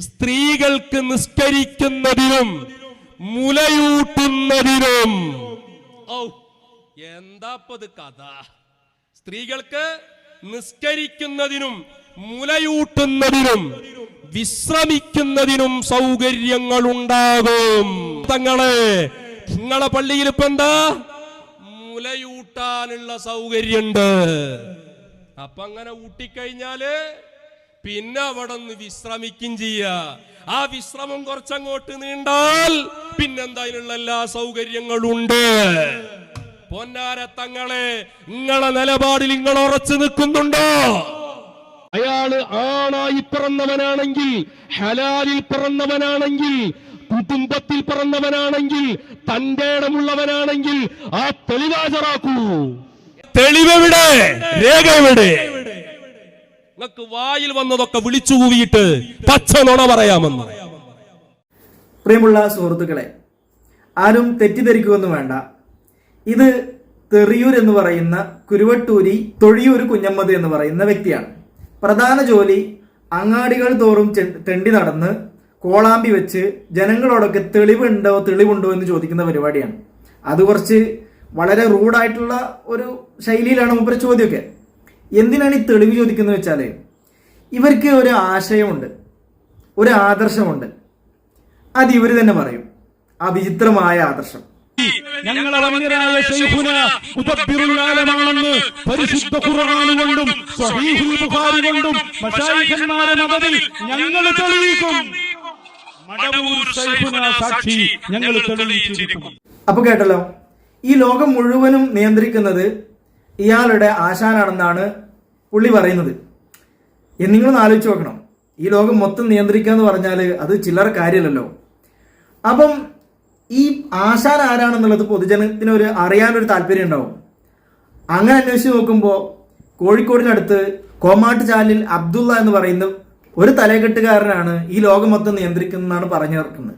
സ്ത്രീകൾക്ക് നിസ്കരിക്കുന്നതിനും മുലയൂട്ടുന്നതിനും. ഔ എന്താപ്പത് കഥ? സ്ത്രീകൾക്ക് നിസ്കരിക്കുന്നതിനും മുലയൂട്ടുന്നതിനും വിശ്രമിക്കുന്നതിനും സൗകര്യങ്ങൾ ഉണ്ടാകും തങ്ങളെ നിങ്ങളെ പള്ളിയിൽ ഇപ്പൊ എന്താ? മുലയൂട്ടാനുള്ള സൗകര്യമുണ്ട് അപ്പൊ അങ്ങനെ ഊട്ടിക്കഴിഞ്ഞാൽ പിന്നെ അവിടെ നിന്ന് വിശ്രമിക്കും ചെയ്യ. ആ വിശ്രമം കുറച്ചങ്ങോട്ട് നീണ്ടാൽ പിന്നെന്താ അതിനുള്ള എല്ലാ സൗകര്യങ്ങളും ഉണ്ട് പൊന്നാര തങ്ങളെ നിങ്ങളെ നിലപാടിൽ നിങ്ങൾ ഉറച്ചു നിൽക്കുന്നുണ്ടോ? അയാൾ ആണായി പിറന്നവനാണെങ്കിൽ ഹലാലിൽ പിറന്നവനാണെങ്കിൽ കുടുംബത്തിൽ പിറന്നവനാണെങ്കിൽ തന്റെ ഇടമുള്ളവനാണെങ്കിൽ ആ തെളിവാചറാക്കൂ തെളിവെവിടെ? രേഖ എവിടെ? നിങ്ങൾക്ക് വായിൽ വന്നതൊക്കെ വിളിച്ചു കൂവിയിട്ട് പച്ച നുണ പറയാമെന്ന്. പ്രിയമുള്ള സുഹൃത്തുക്കളെ ആരും തെറ്റിദ്ധരിക്കുമെന്ന് വേണ്ട. ഇത് തെറിയൂർ എന്ന് പറയുന്ന കുരുവട്ടൂരി തൊഴിയൂർ കുഞ്ഞമ്മദ് എന്ന് പറയുന്ന വ്യക്തിയാണ്. പ്രധാന ജോലി അങ്ങാടികൾ തോറും തെണ്ടി നടന്ന് കോളാമ്പി വെച്ച് ജനങ്ങളോടൊക്കെ തെളിവുണ്ടോ തെളിവുണ്ടോ എന്ന് ചോദിക്കുന്ന പരിപാടിയാണ്. അത് കുറച്ച് വളരെ റൂഡായിട്ടുള്ള ഒരു ശൈലിയിലാണ് മുമ്പ് ചോദ്യമൊക്കെ. എന്തിനാണ് ഈ തെളിവ് ചോദിക്കുന്നത് വെച്ചാൽ ഇവർക്ക് ഒരു ആശയമുണ്ട് ഒരു ആദർശമുണ്ട്. അത് ഇവർ തന്നെ പറയും. ആ വിചിത്രമായ ആദർശം. ഞങ്ങളെ വന്യരായ ശൈഖുന മുദബ്ബിറുൽ ആലമാണെന്ന് പരിശുദ്ധ ഖുർആൻ കൊണ്ടും സ്വഹീഹുൽ ബുഖാരി കൊണ്ടും മശായിഖന്മാരെ മതത്തിൽ ഞങ്ങൾ തെളിയിക്കും. മടവൂർ ശൈഖുന സാക്ഷി ഞങ്ങൾ തെളിയിച്ചിരിക്കും. അപ്പൊ കേട്ടല്ലോ ഈ ലോകം മുഴുവനും നിയന്ത്രിക്കുന്നത് ഇയാളുടെ ആശാനാണെന്നാണ് പുള്ളി പറയുന്നത്. നിങ്ങളൊന്ന് ആലോചിച്ച് നോക്കണം. ഈ ലോകം മൊത്തം നിയന്ത്രിക്കുക എന്ന് പറഞ്ഞാൽ അത് ചില്ലറ കാര്യമല്ലല്ലോ. അപ്പം ഈ ആശാൻ ആരാണെന്നുള്ളത് പൊതുജനത്തിന് ഒരു അറിയാനൊരു താല്പര്യം ഉണ്ടാവും. അങ്ങനെ അന്വേഷിച്ച് നോക്കുമ്പോൾ കോഴിക്കോടിനടുത്ത് കോമാട്ട് ചാലിൽ അബ്ദുള്ള എന്ന് പറയുന്ന ഒരു തലകെട്ടുകാരനാണ് ഈ ലോകം മൊത്തം നിയന്ത്രിക്കുന്നതെന്നാണ് പറഞ്ഞു നടക്കുന്നത്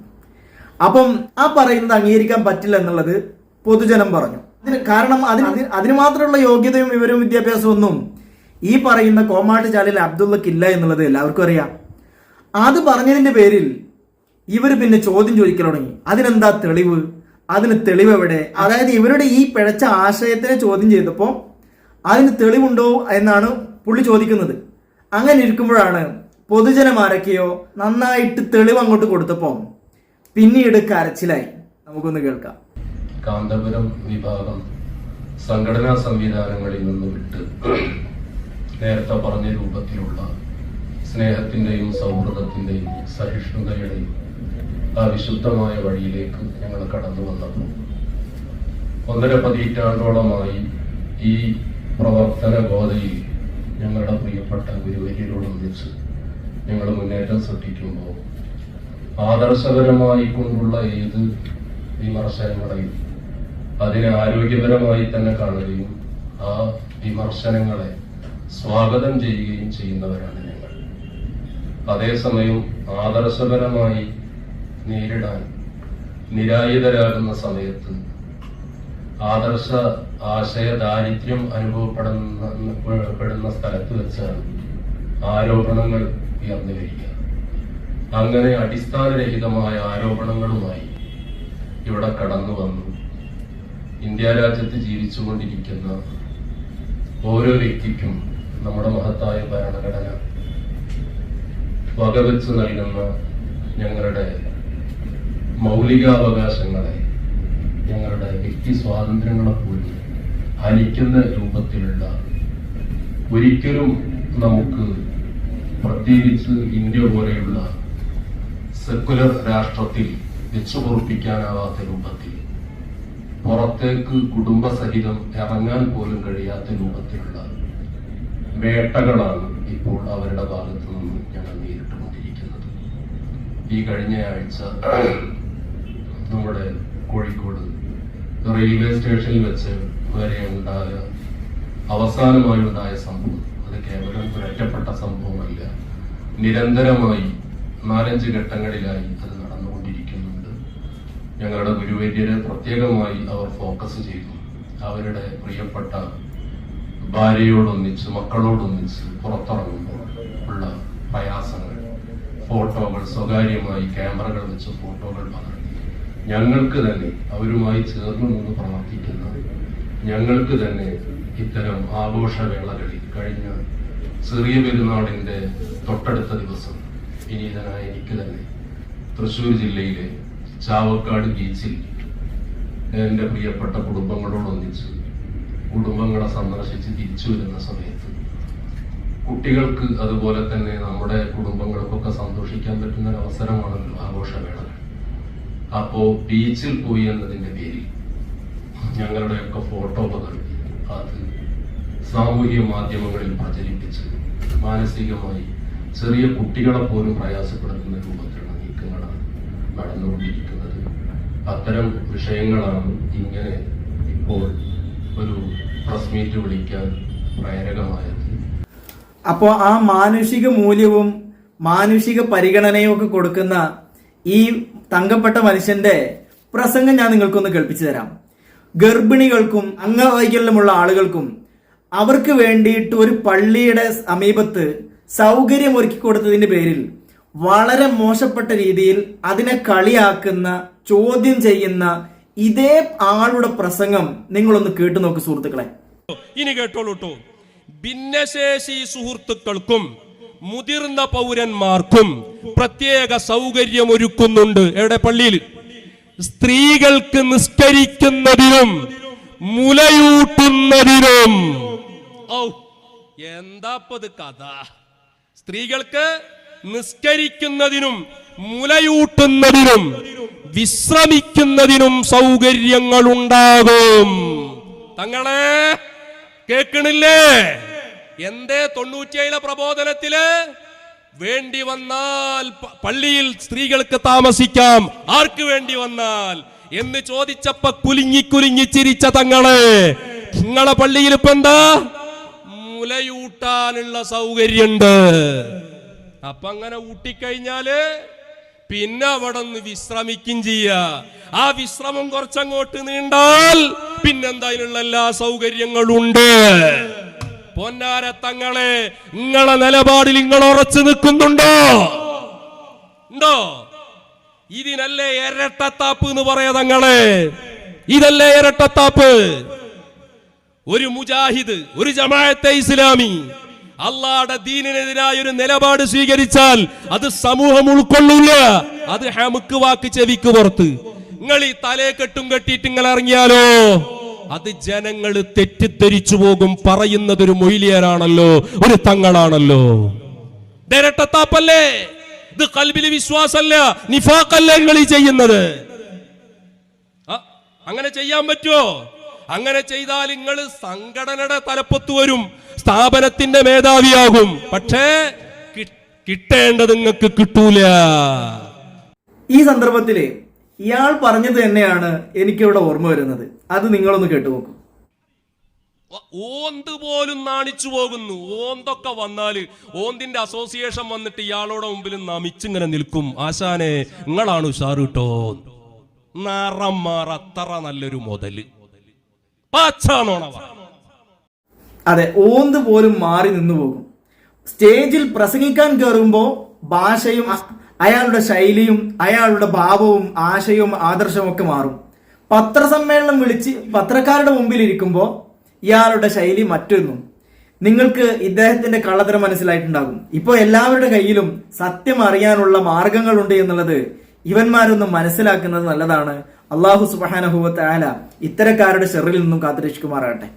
അപ്പം ആ പറയുന്നത് അംഗീകരിക്കാൻ പറ്റില്ല എന്നുള്ളത് പൊതുജനം പറഞ്ഞു. ഇതിന് കാരണം അതിന് അതിന് അതിന് മാത്രമുള്ള യോഗ്യതയും വിവരവും വിദ്യാഭ്യാസവും ഒന്നും ഈ പറയുന്ന കോമാട്ട് ചാലിൽ അബ്ദുള്ളക്കില്ല എന്നുള്ളത് എല്ലാവർക്കും അറിയാം. അത് പറഞ്ഞതിന്റെ പേരിൽ ഇവർ പിന്നെ ചോദ്യം ചോദിക്കൽ തുടങ്ങി. അതിനെന്താ തെളിവ്? അതിന് തെളിവ് എവിടെ? അതായത് ഇവരുടെ ഈ പിഴച്ച ആശയത്തിനെ ചോദ്യം ചെയ്തപ്പോൾ അതിന് തെളിവുണ്ടോ എന്നാണ് പുള്ളി ചോദിക്കുന്നത്. അങ്ങനെ ഇരിക്കുമ്പോഴാണ് പൊതുജനം ആരൊക്കെയോ നന്നായിട്ട് തെളിവ് അങ്ങോട്ട് കൊടുത്തപ്പോൾ പിന്നീട് കരച്ചിലായി. നമുക്കൊന്ന് കേൾക്കാം. കാന്തപുരം വിഭാഗം സംഘടനാ സംവിധാനങ്ങളിൽ നിന്ന് വിട്ട് നേരത്തെ പറഞ്ഞ രൂപത്തിലുള്ള സ്നേഹത്തിന്റെയും സൗഹൃദത്തിന്റെയും സഹിഷ്ണുതയുടെയും ആ വിശുദ്ധമായ വഴിയിലേക്ക് ഞങ്ങൾ കടന്നു വന്നപ്പോൾ ഒന്നര പതിറ്റാണ്ടോളമായി ഈ പ്രവർത്തന ഗോതയിൽ ഞങ്ങളുടെ പ്രിയപ്പെട്ട ഗുരുവര്യരോടൊന്നിച്ച് ഞങ്ങൾ മുന്നേറ്റം സൃഷ്ടിക്കുമ്പോൾ ആദർശപരമായി കൊണ്ടുള്ള ഏത് വിമർശനങ്ങളെയും അതിനെ ആരോഗ്യപരമായി തന്നെ കാണുകയും ആ വിമർശനങ്ങളെ സ്വാഗതം ചെയ്യുകയും ചെയ്യുന്നവരാണ് ഞങ്ങൾ. അതേസമയം ആദർശപരമായി നേരിടാൻ നിരായുധരാകുന്ന സമയത്ത് ആദർശ ആശയ ദാരിദ്ര്യം അനുഭവപ്പെടുന്ന പെടുന്ന സ്ഥലത്ത് വെച്ചാണ് ആരോപണങ്ങൾ ഉയർന്നു വരിക. അങ്ങനെ അടിസ്ഥാനരഹിതമായ ആരോപണങ്ങളുമായി ഇവിടെ കടന്നു വന്നു. ഇന്ത്യ രാജ്യത്ത് ജീവിച്ചുകൊണ്ടിരിക്കുന്ന ഓരോ വ്യക്തിക്കും നമ്മുടെ മഹത്തായ ഭരണഘടന വകവെച്ച് നൽകുന്ന ഞങ്ങളുടെ മൗലികാവകാശങ്ങളെ ഞങ്ങളുടെ വ്യക്തി സ്വാതന്ത്ര്യങ്ങളെ പോലും ഹനിക്കുന്ന രൂപത്തിലുള്ള ഒരിക്കലും നമുക്ക് പ്രത്യേകിച്ച് ഇന്ത്യ പോലെയുള്ള സെക്കുലർ രാഷ്ട്രത്തിൽ വെച്ചുപൊറുപ്പിക്കാനാവാത്ത രൂപത്തിൽ പുറത്തേക്ക് കുടുംബസഹിതം ഇറങ്ങാൻ പോലും കഴിയാത്ത രൂപത്തിലുള്ള വേട്ടകളാണ് ഇപ്പോൾ അവരുടെ ഭാഗത്തു നിന്ന് ഞങ്ങൾ നേരിട്ടുകൊണ്ടിരിക്കുന്നത്. ഈ കഴിഞ്ഞ ആഴ്ച നമ്മുടെ കോഴിക്കോട് റെയിൽവേ സ്റ്റേഷനിൽ വെച്ച് വരെ ഉണ്ടായ അവസാനമായി ഉണ്ടായ സംഭവം. അത് കേവലം ഒരൊറ്റപ്പെട്ട സംഭവമല്ല. നിരന്തരമായി നാലഞ്ച് ഘട്ടങ്ങളിലായി അത് ഞങ്ങളുടെ ഗുരുവൈദ്യരെ പ്രത്യേകമായി അവർ ഫോക്കസ് ചെയ്തു. അവരുടെ പ്രിയപ്പെട്ട ഭാര്യയോടൊന്നിച്ച് മക്കളോടൊന്നിച്ച് പുറത്തിറങ്ങുമ്പോൾ ഉള്ള പ്രയാസങ്ങൾ ഫോട്ടോകൾ സ്വകാര്യമായി ക്യാമറകൾ വെച്ച് ഫോട്ടോകൾ പകർത്തി. ഞങ്ങൾക്ക് തന്നെ അവരുമായി ചേർന്ന് നിന്ന് പ്രവർത്തിക്കുന്ന ഞങ്ങൾക്ക് തന്നെ ഇത്തരം ആഘോഷവേളകളിൽ കഴിഞ്ഞ ചെറിയ പെരുന്നാളിന്റെ തൊട്ടടുത്ത ദിവസം വിനീതനായ എനിക്ക് തന്നെ തൃശൂർ ജില്ലയിലെ ചാവക്കാട് ബീച്ചിൽ എന്റെ പ്രിയപ്പെട്ട കുടുംബങ്ങളോടൊന്നിച്ച് കുടുംബങ്ങളെ സന്ദർശിച്ച് തിരിച്ചു വരുന്ന സമയത്ത് കുട്ടികൾക്ക് അതുപോലെ തന്നെ നമ്മുടെ കുടുംബങ്ങൾക്കൊക്കെ സന്തോഷിക്കാൻ പറ്റുന്ന ഒരു അവസരമാണല്ലോ ആഘോഷവേളകൾ അപ്പോ ബീച്ചിൽ പോയി എന്നതിന്റെ പേരിൽ ഞങ്ങളുടെയൊക്കെ ഫോട്ടോ പകർത്തി അത് സാമൂഹിക മാധ്യമങ്ങളിൽ പ്രചരിപ്പിച്ച് മാനസികമായി ചെറിയ കുട്ടികളെ പോലും പ്രയാസപ്പെടുത്തുന്ന രൂപത്തിലുള്ള നടന്നുകൊണ്ടിരിക്കുന്നത് അത്തരം വിഷയങ്ങളാണ് ഇങ്ങനെ ഇപ്പോൾ ഒരു പ്രസ് മീറ്റ് വിളിക്കാൻ പ്രേരകമായത്. അപ്പോൾ ആ മാനുഷിക മൂല്യവും മാനുഷിക പരിഗണനയും ഒക്കെ കൊടുക്കുന്ന ഈ തങ്കപ്പെട്ട മനുഷ്യന്റെ പ്രസംഗം ഞാൻ നിങ്ങൾക്കൊന്ന് കേൾപ്പിച്ചു തരാം. ഗർഭിണികൾക്കും അംഗവൈകല്യമുള്ള ആളുകൾക്കും അവർക്ക് വേണ്ടിയിട്ട് ഒരു പള്ളിയുടെ സമീപത്ത് സൗകര്യം ഒരുക്കി കൊടുത്തതിന്റെ പേരിൽ വളരെ മോശപ്പെട്ട രീതിയിൽ അതിനെ കളിയാക്കുന്ന ചോദ്യം ചെയ്യുന്ന ഇതേ ആളുടെ പ്രസംഗം നിങ്ങളൊന്ന് കേട്ടു നോക്ക് സുഹൃത്തുക്കളെ. ഇനി കേട്ടോളൂ ട്ടോ. ഭിന്നശേഷി സുഹൃത്തുക്കൾക്കും മുതിർന്ന പൗരന്മാർക്കും പ്രത്യേക സൗകര്യം ഒരുക്കുന്നുണ്ട്. എവിടെ? പള്ളിയിൽ. സ്ത്രീകൾക്ക് നിസ്കരിക്കുന്നതിനും മുലയൂട്ടുന്നതിനും. എന്താപ്പത് കഥ? സ്ത്രീകൾക്ക് നിസ്കരിക്കുന്നതിനും മുലയൂട്ടുന്നതിനും വിശ്രമിക്കുന്നതിനും സൗകര്യങ്ങൾ ഉണ്ടാകും തങ്ങളെ കേക്കണില്ലേ? എന്തേ തൊണ്ണൂറ്റിയേഴ് പ്രബോധനത്തിൽ? വേണ്ടി വന്നാൽ പള്ളിയിൽ സ്ത്രീകൾക്ക് താമസിക്കാം. ആർക്ക് വേണ്ടി വന്നാൽ? എന്ന് ചോദിച്ചപ്പ കുലുങ്ങി കുലുങ്ങി ചിരിച്ച തങ്ങളെ. നിങ്ങളെ പള്ളിയിൽ ഇപ്പൊ എന്താ മുലയൂട്ടാനുള്ള സൗകര്യമുണ്ട് അപ്പൊ അങ്ങനെ ഊട്ടിക്കഴിഞ്ഞാൽ പിന്നെ അവിടെ നിന്ന് വിശ്രമിക്കും ചെയ്യ. ആ വിശ്രമം കുറച്ചങ്ങോട്ട് നീണ്ടാൽ പിന്നെന്താ എല്ലാ സൗകര്യങ്ങളും ഉണ്ട്. പൊന്നാര തങ്ങളെ നിങ്ങളെ നിലപാടിൽ നിങ്ങൾ ഉറച്ചു നിൽക്കുന്നുണ്ടോ? ഉണ്ടോ? ഇതിനല്ലേ ഇരട്ടത്താപ്പ് എന്ന് പറയാ തങ്ങളെ. ഇതല്ലേ ഇരട്ടത്താപ്പ്? ഒരു മുജാഹിദ് ഒരു ജമാഅത്തെ ഇസ്ലാമി. അള്ളാടെ ദീനിനെതിരായ ഒരു നിലപാട് സ്വീകരിച്ചാൽ അത് സമൂഹം ഉൾക്കൊള്ളൂല. അത് ഹമുക്ക് വാക്ക് ചെവിക്ക് പുറത്ത്. നിങ്ങൾ ഈ തലയെ കെട്ടും കെട്ടിയിട്ട് നിങ്ങൾ ഇറങ്ങിയാലോ? അത് ജനങ്ങൾ തെറ്റിദ്ധരിച്ചു പോകും പറയുന്നത് ഒരു മൊയിലിയരാണല്ലോ? ഒരു തങ്ങളാണല്ലോ. ഇരട്ടത്താപ്പല്ലേ ഇത് കൽബിൽ വിശ്വാസല്ല നിഫാക്കല്ല നിങ്ങൾ ഈ ചെയ്യുന്നത്. അങ്ങനെ ചെയ്യാൻ പറ്റുമോ അങ്ങനെ ചെയ്താൽ നിങ്ങൾ സംഘടനയുടെ തലപ്പത്ത് വരും. സ്ഥാപനത്തിന്റെ മേധാവിയാകും. പക്ഷേ കിട്ടേണ്ടത് നിങ്ങൾക്ക് കിട്ടൂല. ഈ സന്ദർഭത്തിൽ ഇയാൾ പറഞ്ഞത് തന്നെയാണ് എനിക്കിവിടെ ഓർമ്മ വരുന്നത്. അത് നിങ്ങളൊന്ന് കേട്ടു നോക്കും ഓന്ത് പോലും നാണിച്ചു പോകുന്നു. ഓന്തൊക്കെ വന്നാൽ ഓന്തിന്റെ അസോസിയേഷൻ വന്നിട്ട് ഇയാളോടെ മുമ്പിൽ നമിച്ചിങ്ങനെ നിൽക്കും. ആശാനെ നിങ്ങളാണ് ഉഷാർ കിട്ടോ നിറം മാറ അത്ര നല്ലൊരു മുതൽ. പാച്ചാണോണ അതെ ഓന്ത് പോലും മാറി നിന്നു പോകും. സ്റ്റേജിൽ പ്രസംഗിക്കാൻ കയറുമ്പോൾ ഭാഷയും അയാളുടെ ശൈലിയും അയാളുടെ ഭാവവും ആശയവും ആദർശവും ഒക്കെ മാറും. പത്രസമ്മേളനം വിളിച്ച് പത്രക്കാരുടെ മുമ്പിൽ ഇരിക്കുമ്പോൾ ഇയാളുടെ ശൈലി മറ്റൊന്നും. നിങ്ങൾക്ക് ഇദ്ദേഹത്തിന്റെ കള്ളത്തരം മനസ്സിലായിട്ടുണ്ടാകും. ഇപ്പോൾ എല്ലാവരുടെ കയ്യിലും സത്യം അറിയാനുള്ള മാർഗങ്ങളുണ്ട് എന്നുള്ളത് ഇവന്മാരൊന്നും മനസ്സിലാക്കുന്നത് നല്ലതാണ്. അള്ളാഹു സുബാനഹുബത്ത് ആല ഇത്തരക്കാരുടെ ഷെറിൽ നിന്നും കാത്തുരക്ഷിക്കുമാറാകട്ടെ.